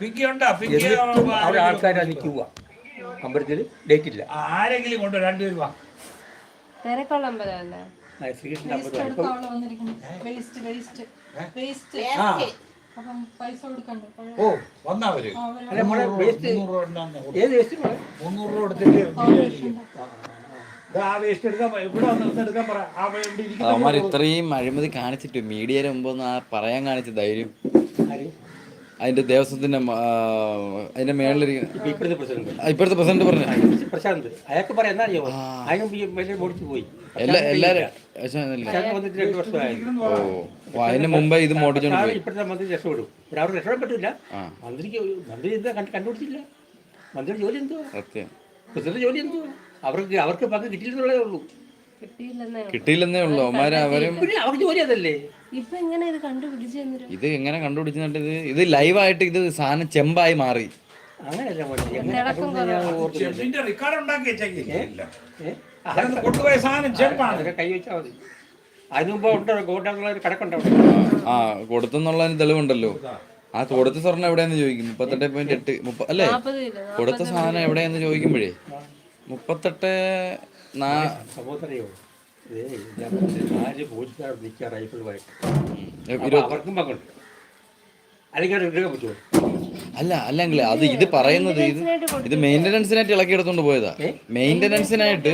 എന്നിട്ടും അവിടെ ആൾക്കാർ നിൽക്കുക അമ്പലത്തിൽ ഡേറ്റ് ഇല്ല. ആരെങ്കിലും കൊണ്ട് വാ തിരക്കുള്ള അമ്പലമല്ലേ? അമ്പലം പൈസ കൊടുക്കണ്ടേ? ഓ അല്ല വേസ്റ്റ് മുന്നൂറ് രൂപ ഉണ്ടെന്ന് കൊടുത്തു. ഏത് വേസ്റ്റ് മോളെ? മുന്നൂറ് രൂപ എടുത്തിട്ട് വന്ന് അവന്മാർ ഇത്രയും അഴിമതി കാണിച്ചിട്ട് മീഡിയയുടെ മുമ്പൊന്ന് ആ പറയാൻ കാണിച്ച ധൈര്യം? അതിന്റെ ദേവസ്വത്തിന്റെ മ- ആ, അതിന്റെ മേളിലിരിക്കുന്ന ഇപ്പൊ ഇപ്പോഴത്തെ പ്രസിഡന്റ് പറഞ്ഞു. പ്രശാന്ത് അയാൾക്ക് പറയാം എന്നാ അറിയാമോ അതിനും വലിയ പോയി. എല്ലാ വന്നിട്ട് ഓ അതിന് മുമ്പേ ഇത് മോടിച്ചോണ്ട് പോയി. ഇപ്പോഴത്തെ മന്ത്രി രക്ഷപ്പെടും. ഇവിടെ അവിടെ രക്ഷപ്പെടാൻ പറ്റില്ല മന്ത്രിക്ക് മന്ത്രി എന്താ കണ്ട് കണ്ടുപിടിച്ചില്ല. മന്ത്രി ജോലി എന്തോ സത്യം. പ്രസിഡന്റ് ജോലി എന്തോ അവർക്ക് അവർക്ക് പങ്ക് കിട്ടിയില്ലെന്നുള്ളതേ ഉള്ളൂ. കിട്ടിയില്ലെന്നേ ഉള്ളൂ. അവരും അവർക്ക് ജോലി അതല്ലേ? ഇപ്പൊ എങ്ങനെ ഇത് കണ്ടുപിടിച്ചു ഇത് എങ്ങനെ കണ്ടുപിടിച്ചിട്ട് ഇത്? ഇത് ലൈവായിട്ട് ഇത് സാധനം ചെമ്പായി മാറി. അങ്ങനെയല്ല റെക്കോർഡ് ഉണ്ടാക്കി? കൊണ്ടുപോയ സാധനം ചെമ്പാണ്. കൈ വെച്ചാൽ മതി. ആ കൊടുത്തെന്നുള്ളതിന് തെളിവുണ്ടല്ലോ. ആ കൊടുത്ത സ്വർണം എവിടെയെന്ന് ചോദിക്കും മുപ്പത്തെട്ട് പോയിന്റ് എട്ട് മുപ്പ അല്ലേ? കൊടുത്ത സാധനം എവിടെയെന്ന് ചോദിക്കുമ്പോഴേ? മുപ്പത്തെട്ട് നാ സഹോദരയോ ഇതേ ഞാൻ പറഞ്ഞില്ലേ, നാല് പോലീസുകാർ നിൽക്കുക റൈഫിളുമായിട്ട് അപ്പൊ ഇരുപത് അവർക്കും പങ്കുണ്ട്. അല്ലെങ്കിൽ അത് എടുക്കാൻ പറ്റുമോ? അല്ല അല്ലെങ്കിൽ അത് ഇത് പറയുന്നത് ഇത് ഇത് മെയിന്റനൻസിനായിട്ട് ഇളക്കി എടുത്തോണ്ട് പോയതാ. മെയിന്റനൻസിനായിട്ട്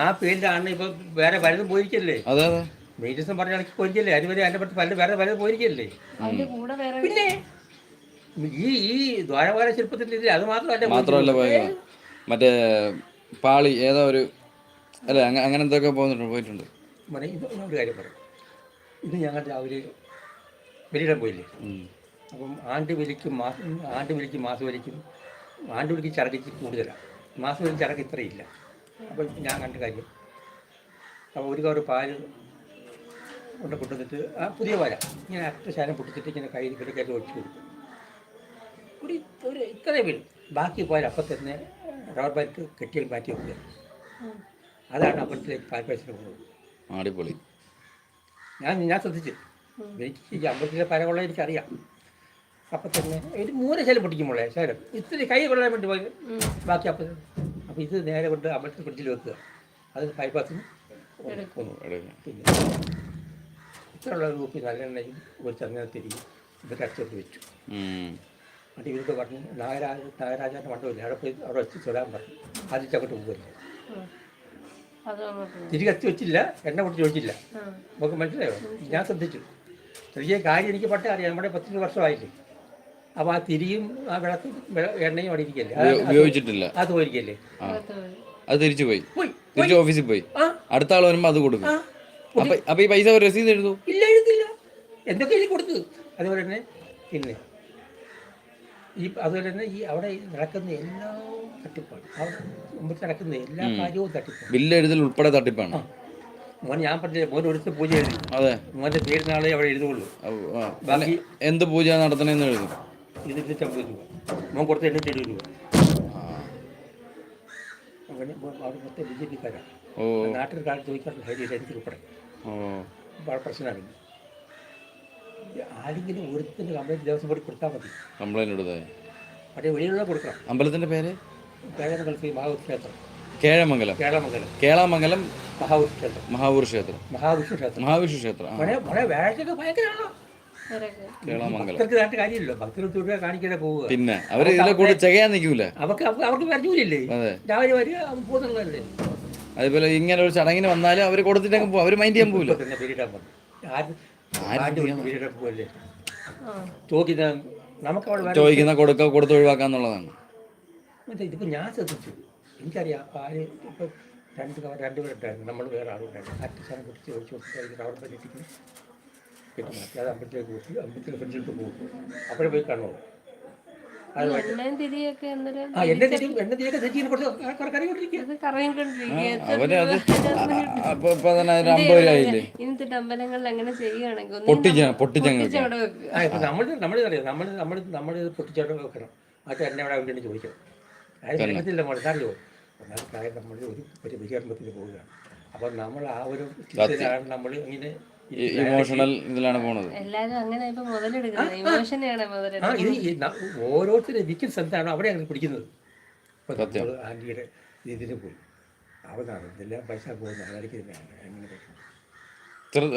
ആ പേരിലാണ് ഇപ്പൊ വേറെ പലതും പോയിരിക്കല്ലേ? അതെ അതെ. മെയിന്റനൻസ് പറഞ്ഞ ഇളക്കി അതുവരെ അതിന്റെ പറ്റി പല വേറെ പലതും പോയിരിക്കല്ലേ? പിന്നെ? ഈ ഈ ദ്വാരപാല ശില്പത്തിന്റെ അത് മാത്രമല്ല മാത്രമല്ല മറ്റേ പാളി ഏതാ ഒരു അല്ല അങ്ങ- അങ്ങനെ എന്തൊക്കെ പോകുന്നുണ്ട് പോയിട്ടുണ്ട്? മോനെ ഇത് ഞാൻ ഒരു കാര്യം പറയാം. ഇത് ഞങ്ങൾ രാവിലെ വെളിയിടാൻ പോയില്ലേ. അപ്പം ആണ്ട് വലിക്കും മാസം ആണ്ട് വലിക്കും മാസം വലിക്കും ആണ്ട് വലിക്കും ചരക്ക് കൂടുതലാണ് മാസം വലിക്ക് ചരക്ക് ഇത്രയില്ല. അപ്പോൾ ഞാൻ കണ്ട കാര്യം അപ്പോൾ ഒരു കവർ പാൽ കൊണ്ട് കൊണ്ടുവന്നിട്ട് ആ പുതിയ പാല. ഇങ്ങനെ അത്ര ശാലം പൊട്ടിച്ചിട്ട് ഇങ്ങനെ കയ്യിൽ കിടക്കായിട്ട് ഒഴിച്ചു കൊടുക്കും. ഒരു ഒരു ഇത്രയും വരും. ബാക്കി പാൽ അപ്പം തന്നെ റബ്ബർ ബാറ്റ് കെട്ടിയാൽ മാറ്റി വെക്കുക. അതാണ് അമ്പലത്തിലേക്ക് പാൽ പൈസ പോകുന്നത് അടിപൊളി. ഞാൻ ഞാൻ ശ്രദ്ധിച്ചു. എനിക്ക് ഈ അമ്പലത്തിലെ പരകൊള്ള എനിക്കറിയാം. അപ്പം തന്നെ ഒരു മൂന്ന് ശൈലം പൊട്ടിക്കുമ്പോളേ ശൈലം ഇത്തിരി കൈ കൊള്ളാൻ വേണ്ടി പോയി. ബാക്കി അപ്പം അപ്പം ഇത് നേരെ കൊണ്ട് അമ്പലത്തിൽ പിടിച്ചിൽ വെക്കുക. അത് ബൈപ്പാസിന്. പിന്നെ ഇത്രയുള്ള രൂപി നല്ലെണ്ണയും ഒരു തിരിയും ഇത് അടിച്ചോട്ട് വെച്ചു അത് എന്നിട്ട് ഇവർക്ക് പറഞ്ഞു നാഗരാജ നാഗരാജാന്റെ മണ്ഡലമില്ല അവിടെ പോയി അവിടെ വെച്ച് തൊടാൻ പറഞ്ഞു. ആദ്യത്തെ അങ്ങോട്ട് പോകുമല്ലോ. തിരി കത്തി വെച്ചില്ല എണ്ണ കൊടുത്ത് ചോദിച്ചില്ല. നമുക്ക് മനസ്സിലായോ? ഞാൻ ശ്രദ്ധിച്ചു. ചെറിയ കാര്യം എനിക്ക് പട്ടേ അറിയാം. നമ്മുടെ പത്തിന് വർഷമായില്ലേ. അപ്പോൾ ആ തിരിയും ആ വെള്ളത്തിൽ എണ്ണയും അവിടെ ഇരിക്കല്ലേ അത് ഉപയോഗിച്ചിട്ടില്ല. അത് പോയിരിക്കല്ലേ അത് തിരിച്ചു പോയി. തിരിച്ചു ഓഫീസിൽ പോയി. അടുത്ത ആൾ വരുമ്പോ അത് കൊടുക്കും. അപ്പൊ അപ്പൊ ഈ പൈസ ഒരു രസീത് എഴുതു ഇല്ല എഴുതില്ല. എന്തൊക്കെ എഴുതി കൊടുത്തു? അതുപോലെ തന്നെ പിന്നെ ഈ അതുപോലെ തന്നെ ഈ അവിടെ നടക്കുന്ന എല്ലാ തട്ടിപ്പാണ്. അവിടെ മുമ്പിൽ നടക്കുന്ന എല്ലാ കാര്യവും തട്ടിപ്പാണ്. ബില്ല് എഴുതൽ ഉൾപ്പെടെ തട്ടിപ്പാണ്. മോൻ ഞാൻ പറഞ്ഞ മോൻ ഒരു പൂജ എഴുതി. അതെ. മോന്റെ പേര് നാളെ അവിടെ എഴുതുള്ളൂ. ബാക്കി എന്ത് പൂജ നടത്തണെന്ന് എഴുതും. ഇരുന്നൂറ്റി അമ്പത് രൂപ. മോൻ കൊടുത്ത എണ്ണൂറ്റി എഴുപത് രൂപ. അങ്ങനെ മോൻ അവിടെ മൊത്തം ബി ജെ പിക്കാരാണ് ഓ. നാട്ടിൽ കാലത്ത് ചോദിക്കാറുള്ള ഹരിയുടെ എനിക്ക് ഉൾപ്പെടെ. പ്രശ്നമാണ് ആരെങ്കിലും ഒരുത്തിന്റെ കംപ്ലൈന്റ് ദിവസം കൂടി കൊടുത്താൽ മതി. കംപ്ലൈന്റ് പക്ഷേ വെളിയിലുള്ള കൊടുക്കണം. അമ്പലത്തിന്റെ പേര്? കളിച്ച് മഹാവിഷ്ണു ക്ഷേത്രം. കേഴമംഗലം. കേളമംഗലം. കേളമംഗലം മഹാവിഷ്ണു ക്ഷേത്രം. മഹാവൂർ ക്ഷേത്രം. മഹാവിഷ്ണു ക്ഷേത്രം. മഹാവിഷ്ണു ക്ഷേത്രം. ആ, ഭയങ്കരമാണോ. കേളാമംഗലം. ഭക്തർക്ക് നാട്ട് കാര്യമില്ലല്ലോ. ഭക്തർ തുക കാണിക്കാതെ പോവുക. പിന്നെ അവർ ഇതിലെ കൂടെ ചെയ്യാൻ നിൽക്കൂല. അവർക്ക് അവർക്ക് അവർക്ക് വേറെ ജോലിയില്ലേ അതെ. രാവിലെ വരിക പോകുന്നുള്ളതല്ലേ? അതുപോലെ ഇങ്ങനെ ഒരു ചടങ്ങിന് വന്നാലും അവർ കൊടുത്തിട്ടങ്ങ് പോകും അവർ മൈൻഡ് ചെയ്യാൻ പോകില്ല പേരിടാൻ ആര് ചോദിക്കുന്ന കൊടുക്ക കൊടുത്ത് ഒഴിവാക്കാന്നുള്ളതാണ്. ഇതിപ്പോൾ ഞാൻ ശ്രദ്ധിച്ചു. എനിക്കറിയാം പാൽ ഇപ്പം രണ്ട് രണ്ട് പേരുണ്ടായിരുന്നു നമ്മൾ വേറെ ആളുണ്ടായിരുന്നു അറ്റസാനം കുറിച്ച് ചോദിച്ചു കൊടുത്തായിരിക്കും അവിടെ പറ്റിയിട്ട് കിട്ടും മാറ്റി അമ്പലത്തിലേക്ക് പോയി. അമ്പലത്തിലെ ഫ്രിഡ്ജിലിട്ട് പോകും. അപ്പോഴേ പോയി കാണുള്ളൂ. അമ്പലങ്ങളിൽ അങ്ങനെ ചെയ്യുകയാണെങ്കിൽ ഇപ്പം നമ്മൾ നമ്മൾ അറിയാം? നമ്മൾ നമ്മൾ വെക്കണം. അത് എന്നെ അവിടെ വേണ്ടി ചോദിക്കണം എന്നാൽ നമ്മൾ ഒരു പോവുകയാണ്. അപ്പോൾ നമ്മൾ ആ ഒരു നമ്മൾ ഇങ്ങനെ ഇമോഷണൽ ഇതിലാണ് പോണത്. എല്ലാരും അങ്ങനെ ഇപ്പൊ മുതലെടുക്കുന്നത്. ഇമോഷനെയാണ് ആ. മുതലെടുക്കുന്നത്. ഈ ന- ഓരോരുത്തരും വിൽക്കുന്ന സ്ഥലത്താണ് അവിടെ അങ്ങനെ പിടിക്കുന്നത് ഇപ്പൊ സത്യം. നമ്മൾ ആന്റിയുടെ ഇതിന് പോയി. ഇതെല്ലാം പൈസ പോകുന്നത്. അതായിരിക്കും എങ്ങനെ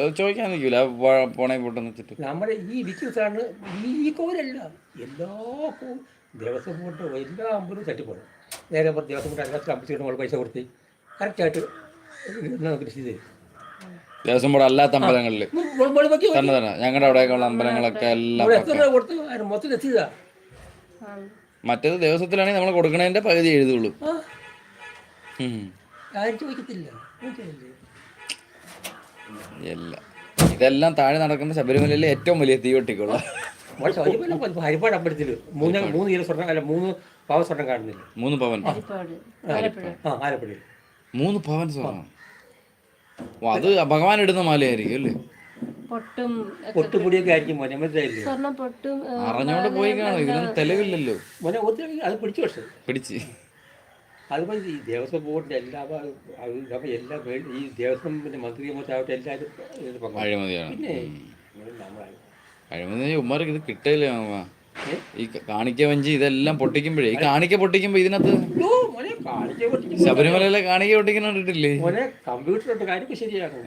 ചോദിക്കാൻ നിൽക്കൂല. പോണേ പോട്ടെന്ന് വെച്ചിട്ട്. നമ്മുടെ ഈ വിൽക്കുന്ന ഈ കോരല്ല. എല്ലാ ദിവസം ദേവസ്വം കൊണ്ട് എല്ലാ അമ്പലവും തട്ടിപ്പോണം. നേരെ ദിവസം ദേവസ്വം കൊണ്ട് അതിനകത്ത് അമ്പത്തി നമ്മൾ പൈസ കൊടുത്ത് കറക്റ്റായിട്ട് കൃഷി ചെയ്ത് ദേവസ്വം ബോർഡ് അല്ലാത്ത അമ്പലങ്ങളിൽ. തന്നെ തന്നെ ഞങ്ങളുടെ അവിടെയൊക്കെയുള്ള അമ്പലങ്ങളൊക്കെ എല്ലാം മറ്റേത് ദിവസത്തിലാണെങ്കിൽ നമ്മൾ കൊടുക്കണതിന്റെ പകുതി എഴുതുള്ളൂ. ഇതെല്ലാം താഴെ നടക്കുന്ന ശബരിമലയിലെ ഏറ്റവും വലിയ തീവട്ടിക്കുള്ള ഹരിപ്പാട് അമ്പലത്തിൽ മൂന്ന് മൂന്ന് കിലോ സ്വർണം അല്ല മൂന്ന് പാവ സ്വർണം കാണുന്നില്ല? മൂന്ന് പവൻ. ഹരിപ്പാട്. ആലപ്പുഴ. മൂന്ന് പവൻ സ്വർണം. അത് ഭഗവാൻ ഇടുന്ന മാലയായിരിക്കും അല്ലേ? പൊട്ടും ഒക്കെ പൊട്ടുപൊടിയൊക്കെ ആയിരിക്കും മോനെ മനസ്സിലായില്ലേ? സ്വർണം പൊട്ടും ഏ, അറിഞ്ഞോണ്ട് പോയി കാണും ഇതിനൊന്നും തെളിവില്ലല്ലോ. മോനെ ഒത്തിരി അത് പിടിച്ചു പക്ഷേ. പിടിച്ച്. അതുപോലെ ഈ ദേവസ്വം ബോർഡിന്റെ എല്ലാ നമ്മൾ എല്ലാ ഈ ദേവസ്വം പിന്നെ മന്ത്രി മറ്റാവട്ടെ എല്ലാവരും. അഴിമതിയാണ്. പിന്നെ നമ്മളാണ് അഴിമതി ഉമ്മാർക്ക് ഇത് കിട്ടില്ല ഈ കാണിക്ക വഞ്ചി ഇതെല്ലാം പൊട്ടിക്കുമ്പോഴേ ഈ കാണിക്ക പൊട്ടിക്കുമ്പോ ഇതിനകത്ത്. ശബരിമലയിലെ കാണിക്ക പൊട്ടിക്കുന്ന കണ്ടിട്ടില്ലേ ശരിയാണ്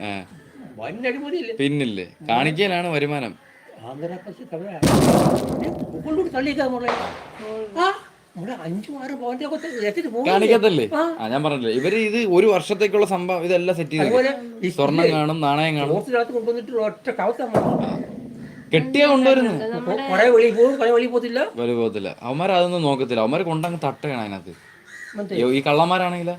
പിന്നില്ലേ? കാണിക്കലാണ് വരുമാനം. കാണിക്കത്തല്ലേ? ആ. ഞാൻ പറഞ്ഞില്ലേ ഇവർ ഇത് ഒരു വർഷത്തേക്കുള്ള സംഭവം ഇതെല്ലാം സെറ്റ് ചെയ്തു സ്വർണം കാണും നാണയം കാണും. ഒറ്റ കവത്ത കെട്ടിയാ കൊണ്ടുവരുന്നു. കുറെ വെളി പോകും കുറെ വെളി പോകത്തില്ല? അവന്മാർ അതൊന്നും നോക്കത്തില്ല. അവന്മാർ കൊണ്ടങ്ങ് തട്ടുകയാണ് അതിനകത്ത്? ഈ കള്ളന്മാരാണെങ്കില?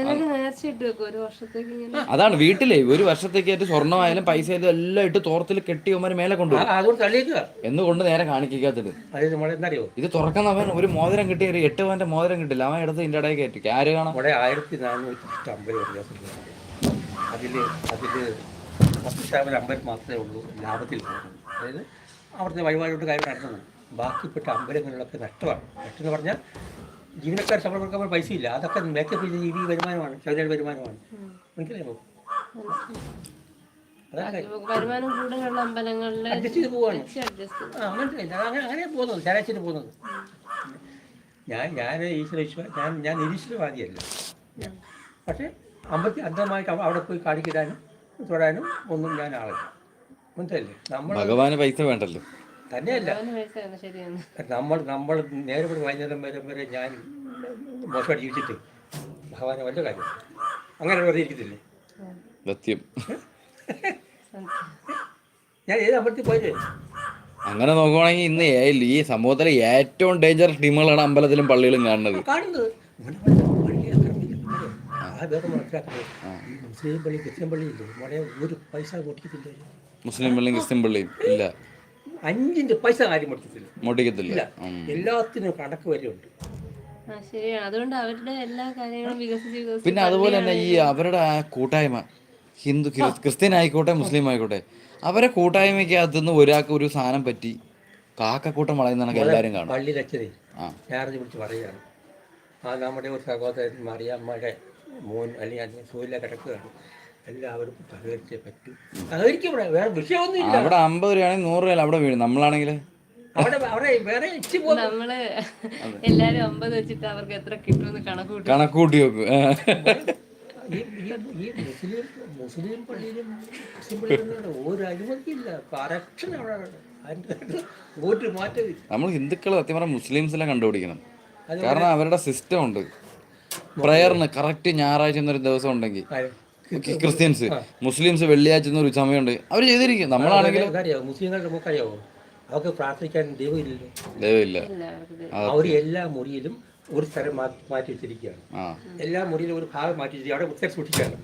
അതാണ് നേർച്ച ഇട്ട് വെക്കും ഒരു വർഷത്തേക്ക് ആയിട്ട് അതാണ് വീട്ടിലെ ഒരു വർഷത്തേക്കായിട്ട് സ്വർണമായാലും പൈസ ആയാലും എല്ലാം ഇട്ട് തോർത്തിൽ കെട്ടി അവന്മാർ മേലെ കൊണ്ടുപോകും എന്ന് കൊണ്ട് നേരെ കാണിക്കാത്തിട്ട് ഇത് തുറക്കുന്ന അവൻ ഇത് തുറക്കുന്നവൻ ഒരു മോതിരം കിട്ടിയ ഒരു എട്ട് പവന്റെ മോതിരം കിട്ടില്ല. അവൻ എടുത്ത് ഇതിന്റെ ഇടയിൽ കയറ്റി. ആര് കാണാം? ആയിരത്തി നാനൂറ്റി അമ്പത് അതിൽ അതിൽ അതിൽ പത്ത് ശതമാനം അമ്പത് മാത്രമേ ഉള്ളൂ. ലാഭത്തിൽ പോകുന്നത് അതായത് അവിടുത്തെ വഴിപാടോട്ട് കാര്യം നടത്തുന്നത് ബാക്കിപ്പെട്ട അമ്പലങ്ങളിലൊക്കെ നഷ്ടമാണ്. നഷ്ടം എന്ന് പറഞ്ഞാൽ ജീവനക്കാർ ശമ്പളം കൊടുക്കാൻ പൈസ ഇല്ല. അതൊക്കെ മേക്കപ്പ് ചെയ്ത ജീവി വരുമാനമാണ് ചെറിയ വരുമാനമാണ്. മനസ്സിലായോ? വരുമാനം കൂടുതലുള്ള അമ്പലങ്ങളിൽ അഡ്ജസ്റ്റ് ചെയ്ത് പോവാണ്. അഡ്ജസ്റ്റ് മനസ്സിലായി. അത് അങ്ങനെ അങ്ങനെ പോകുന്നത്. ശരാശരി പോകുന്നത്. ഞാൻ ഞാൻ ഈശ്വര ഞാൻ ഞാൻ നിരീശ്വരവാദിയല്ല. പക്ഷേ അമ്പത്തി അന്ധമായിട്ട് അവിടെ പോയി കാണിക്കിടാനും തൊടാനും ഒന്നും ഞാൻ ആളില്ല. ഭഗവാന് പൈസ വേണ്ടല്ലോ. തന്നെയല്ല. നമ്മൾ നമ്മൾ നേരെ കൂടി വൈകുന്നേരം വരെ വരെ ഞാൻ മോശമായിട്ട് ജീവിച്ചിട്ട് ഭഗവാനെ വല്ല കാര്യം. അങ്ങനെ വെറുതെ ഇരിക്കത്തില്ലേ? സത്യം. ഞാൻ ഏത് അമ്പലത്തിൽ പോയത്? അങ്ങനെ നോക്കുവാണെങ്കിൽ ഇന്ന് ഈ സമൂഹത്തിലെ ഏറ്റവും ഡേഞ്ചറസ് ടീമുകളാണ് അമ്പലത്തിലും പള്ളികളും കാണുന്നത്. കാണുന്നത്. ആ വേറെ മനസ്സിലാക്കുന്നത്. ഈ മുസ്ലിം പള്ളി ക്രിസ്ത്യൻ പള്ളി ഇല്ലേ മോളെ ഒരു പൈസ പൊട്ടിക്കത്തില്ല മുസ്ലിം പള്ളിയും ക്രിസ്ത്യൻ പള്ളിയും ഇല്ല. അഞ്ചിന്റെ പൈസ കാര്യം മുടിക്കത്തില്ല മുടിക്കത്തില്ല എല്ലാത്തിനും കണക്ക് വരെയുണ്ട്. ആ ശരിയാണ്. അതുകൊണ്ട് അവരുടെ എല്ലാ കാര്യങ്ങളും വികസിച്ച് പിന്നെ അതുപോലെ തന്നെ ഈ അവരുടെ ആ കൂട്ടായ്മ ഹിന്ദു ക്രിസ്ത്യൻ ആയിക്കോട്ടെ മുസ്ലിം ആയിക്കോട്ടെ അവരെ കൂട്ടായ്മയ്ക്കകത്ത് നിന്ന് ഒരാൾക്ക് ഒരു സാധനം പറ്റി കാക്കക്കൂട്ടം വളയുന്ന എല്ലാവരും കാണും. പള്ളി അച്ഛനെ ആ. ഞായറാഴ്ച വിളിച്ച് പറയുകയാണ്. ആ നമ്മുടെ ഒരു സഹോദരൻ മറിയാമ്മയുടെ മോൻ അല്ലെങ്കിൽ സൂര്യ കിടക്കുകയാണ്. എല്ലാവരും സഹകരിച്ചേ പറ്റൂ. സഹകരിക്കും ഇവിടെ വേറെ വിഷയമൊന്നുമില്ല. അവിടെ അമ്പത് രൂപയാണെങ്കിൽ നൂറ് രൂപ അവിടെ വീഴും. നമ്മളാണെങ്കിൽ അവിടെ അവിടെ വേറെ ഇച്ചി നമ്മൾ എല്ലാരും അമ്പത് വെച്ചിട്ട് അവർക്ക് എത്ര കിട്ടുമെന്ന് കണക്ക് കൂട്ടും. കണക്കൂട്ടി വെക്കും. ഈ ഈ ഈ മുസ്ലിം മുസ്ലിം പള്ളിയിലും മുസ്ലിം പള്ളിയിലും ഒരു അനുമതിയില്ല. കറക്ഷൻ അവിടെ അതിന്റെ വോട്ട് മാറ്റമില്ല നമ്മൾ ഹിന്ദുക്കൾ സത്യം പറഞ്ഞാൽ മുസ്ലിംസിനെ കണ്ടുപിടിക്കണം. കാരണം അവരുടെ സിസ്റ്റം ഉണ്ട്. പ്രയറിന് കറക്റ്റ് ഞായറാഴ്ച എന്നൊരു ദിവസം ഉണ്ടെങ്കിൽ? ക്രിസ്ത്യൻസ് മുസ്ലിംസ് വെള്ളിയാഴ്ച എന്നൊരു സമയമുണ്ട്. അവർ ചെയ്തിരിക്കും. നമ്മളാണെങ്കിലും മുസ്ലിങ്ങളുടെ നമുക്കറിയാവോ അവർക്ക് പ്രാർത്ഥിക്കാൻ ദൈവമില്ലല്ലോ ദൈവമില്ല. അവർ എല്ലാ മുറിയിലും ഒരു സ്ഥലം മാറ്റി വെച്ചിരിക്കുകയാണ് എല്ലാ മുറിയിലും ഒരു ഭാഗം മാറ്റി വെച്ചിരിക്കുക അവിടെ ഉത്തരം സൂക്ഷിക്കുകയാണ്.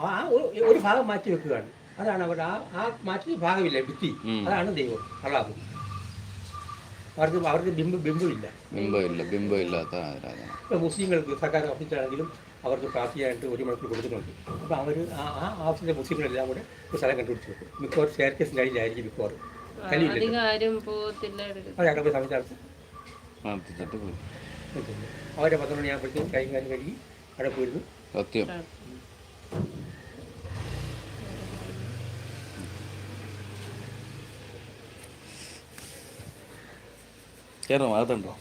ആ ഒരു- ഒരു ഭാഗം മാറ്റി വെക്കുകയാണ്. അതാണ് അവർ ആ ആ മാറ്റി ഭാഗമില്ല ഭിത്തി. അതാണ് ദൈവം അള്ളാഹു. അവർക്ക് അവർക്ക് ബിംബ ബിംബമില്ല. ബിംബമില്ല ബിംബമില്ലാത്ത മുസ്ലിങ്ങൾക്ക് സർക്കാർ ഓഫീസിലാണെങ്കിലും അവർക്ക് പ്രാർത്ഥിയായിട്ട് ഒരു മണിക്കൂർ കൊടുത്തിട്ടുണ്ട്. അപ്പോൾ അവർ ആ ആ ആവശ്യത്തെ മുസ്ലിമിനെല്ലാം കൂടെ ഒരു സ്ഥലം കണ്ടുപിടിച്ചു. മിക്കവാറും സ്റ്റേർക്കേസിന്റെ അടിയിലായിരിക്കും മിക്കവാറും. അവിടെ പോയി സമയത്ത് അവരെ പന്ത്രണ്ട് മണിയാകുമ്പോഴത്തേക്കും കൈയും കാര്യം കഴുകി അവിടെ പോയിരുന്നു. സത്യം. കേരളം അതുണ്ടോ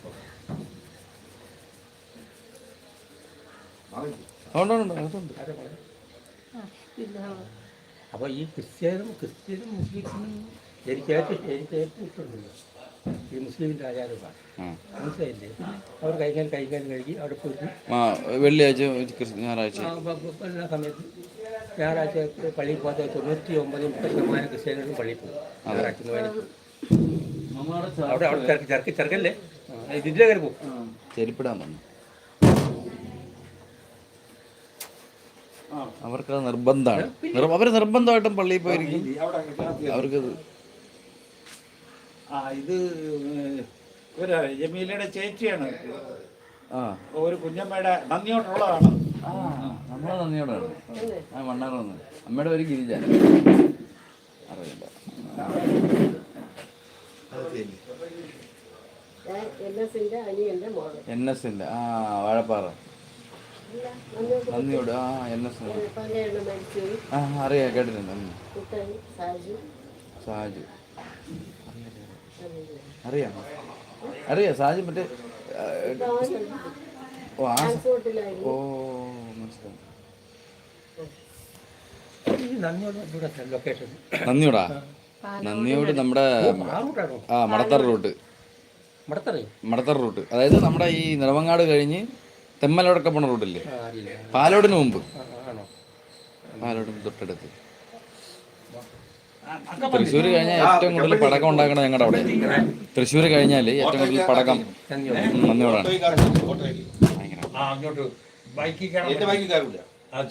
അപ്പോൾ ഈ ക്രിസ്ത്യാനും ക്രിസ്ത്യനും മുസ്ലിംസിനും എനിക്ക് ഏറ്റവും എനിക്ക് ഏറ്റവും ഇഷ്ടമുണ്ടല്ലോ ഈ മുസ്ലിമിന്റെ ആചാരമാണ് മനസ്സിലായില്ലേ? അവർ കൈകാൽ കൈകാൽ കഴുകി അവിടെ വെള്ളിയാഴ്ച ക്രിസ്- ഞായറാഴ്ച. എല്ലാ സമയത്ത് ഞായറാഴ്ച പള്ളിയിൽ പോകാത്ത തൊണ്ണൂറ്റി ഒമ്പത് മുപ്പത് ശതമാനം ക്രിസ്ത്യാനികളും പള്ളിയിൽ പോകും. ഞായറാഴ്ച അവിടെ അവിടെ ചെറുക്ക് ചെറുക്ക് ചെറുക്കല്ലേ ഇതിന്റെ കാര്യം പോകും ചെരിപ്പിടാൻ വന്നു അവർക്കത് നിർബന്ധമാണ്. അവർ നിർബന്ധമായിട്ടും പള്ളിയിൽ പോയിരിക്കും. അവർക്ക് അവർക്കത് ആ ഇത് ഒരു ജമീലയുടെ ചേച്ചിയാണ്. ആ. ഒരു കുഞ്ഞമ്മയുടെ നന്ദിയോട്ടുള്ളതാണ്. ആ നമ്മളെ നന്ദിയോടാണ്. ആ മണ്ണാറ് വന്ന് അമ്മയുടെ പേര് ഗിരിജ. അറിയില്ല. എൻ എസിന്റെ ആ വാഴപ്പാറ. നന്ദിയോട് ആ എസ് ആ അറിയാം കേട്ടിട്ടുണ്ട്. സാജു. അറിയാം. അറിയാം സാജു മറ്റേ ഓ ആ ഓ മനസ്സിലായി. ഈ നന്ദിയോട് നന്ദിയോടാ? നമ്മുടെ ആ മടത്തറ റൂട്ട്. മടത്തറേ മടത്തറ റൂട്ട്. അതായത് നമ്മുടെ ഈ നിറവങ്ങാട് കഴിഞ്ഞ് തെമ്മലോടൊക്കെ പോണ അറിയില്ല പാലോടിന് മുമ്പ്. പാലോടിന് തൊട്ടടുത്ത്. തൃശ്ശൂർ കഴിഞ്ഞാൽ ഏറ്റവും കൂടുതൽ പടക്കം ഉണ്ടാക്കണത് ഞങ്ങളുടെ അവിടെ. തൃശ്ശൂർ കഴിഞ്ഞാൽ ഏറ്റവും കൂടുതൽ പടക്കം നന്ദിയോടാണ് ആ